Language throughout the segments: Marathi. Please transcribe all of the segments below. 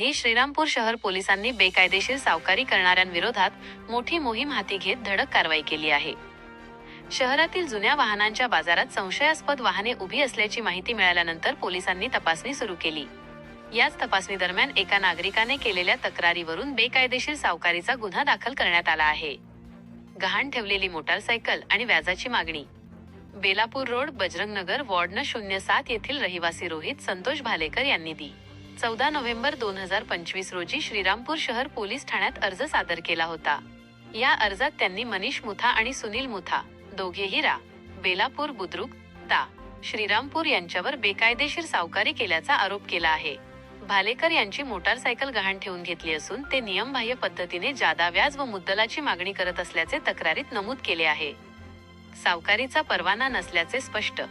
ही श्रीरामपूर शहर पोलिसांनी बेकायदेशीर सावकारी करणाऱ्यांविरोधात मोठी मोहीम हाती घेत धडक कारवाई केली आहे. शहरातील जुन्या वाहनांच्या बाजारात संशयास्पद वाहने उभी असल्याची माहिती मिळाल्यानंतर पोलिसांनी तपासणी सुरू केली. याच तपासणी दरम्यान एका नागरिकाने केलेल्या तक्रारीवरून बेकायदेशीर सावकारीचा गुन्हा दाखल करण्यात आला आहे. गहाण ठेवलेली मोटारसायकल आणि व्याजाची मागणी. बेलापूर रोड बजरंग नगर वॉर्ड न शून्य सात येथील रहिवासी रोहित संतोष भालेकर यांनी दी. चौदा नोव्हेंबर दोन हजार पंचवीस रोजी श्रीरामपूर शहर पोलीस ठाण्यात अर्ज सादर केला होता. या अर्जात त्यांनी मनीष मुथा आणि सुनील मुथा दोघेही रा बेलापूर बुद्रुक ता श्रीरामपूर यांच्यावर बेकायदेशीर सावकारी केल्याचा आरोप केला आहे. भालेकर यांची मोटारसायकल गहाण ठेवून घेतली असून ते नियमबाह्य पद्धतीने जादा व्याज व मुद्दलाची मागणी करत असल्याचे तक्रारीत नमूद केले आहे. सावकारीचा परवाना नसल्याचे स्पष्ट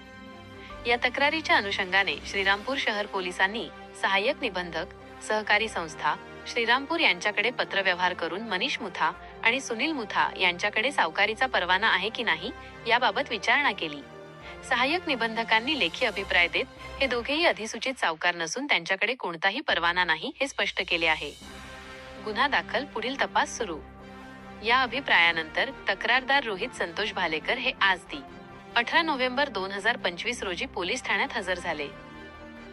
या तक्रारीच्या अनुषंगाने श्रीरामपूर शहर पोलिसांनी सहाय्यक निबंधक सहकारी संस्था श्रीरामपूर यांच्याकडे पत्रव्यवहार करून मनीष मुथा आणि सुनील मुथा यांच्याकडे सावकारीचा परवाना आहे की नाही याबाबत विचारणा केली. सहाय्यक निबंधकांनी लेखी अभिप्राय देत हे दोघेही अधिसूचित सावकार नसून त्यांच्याकडे कोणताही परवाना नाही हे स्पष्ट केले आहे. गुन्हा दाखल पुढील तपास सुरू. या अभिप्रायानंतर तक्रारदार रोहित संतोष भालेकर हे आज दी. अठरा नोव्हेंबर दोन हजार पंचवीस रोजी पोलीस ठाण्यात हजर झाले.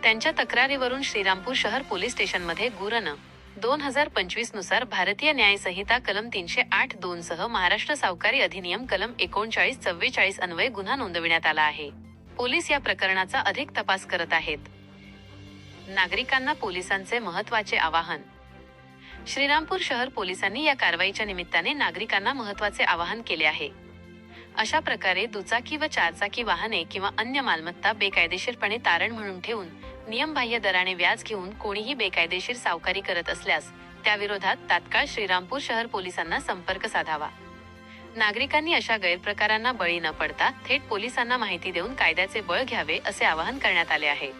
त्यांच्या तक्रारीवरून श्रीरामपूर शहर पोलीस स्टेशनमध्ये गुरन. दोन हजार पंचवीसनुसार भारतीय न्याय संहिता कलम तीनशे आठ दोन सह महाराष्ट्र सावकारी अधिनियम कलम एकोणचाळीस चव्वेचाळीस अन्वये गुन्हा नोंदविण्यात आला आहे. पोलीस या प्रकरणाचा अधिक तपास करत आहेत. नागरिकांना पोलिसांचे महत्त्वाचे आवाहन. श्रीरामपूर शहर पोलिसांनी या कारवाईच्या निमित्ताने नागरिकांना महत्त्वाचे आवाहन केले आहे. अशा प्रकारे दुचाकी व चारचाकी वाहने किंवा अन्य मालमत्ता बेकायदेशीरपणे तारण म्हणून ठेवून नियमबाह्य दराने व्याज घेऊन कोणीही बेकायदेशीर सावकारी करत असल्यास त्याविरोधात तात्काळ श्रीरामपूर शहर पोलिसांना संपर्क साधावा. नागरिकांनी अशा गैरप्रकारांना बळी न पडता थेट पोलिसांना माहिती देऊन कायद्याचे बळ घ्यावे असे आवाहन करण्यात आले आहे.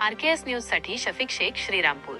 आरकेएस न्यूजसाठी शफिक शेख श्रीरामपूर.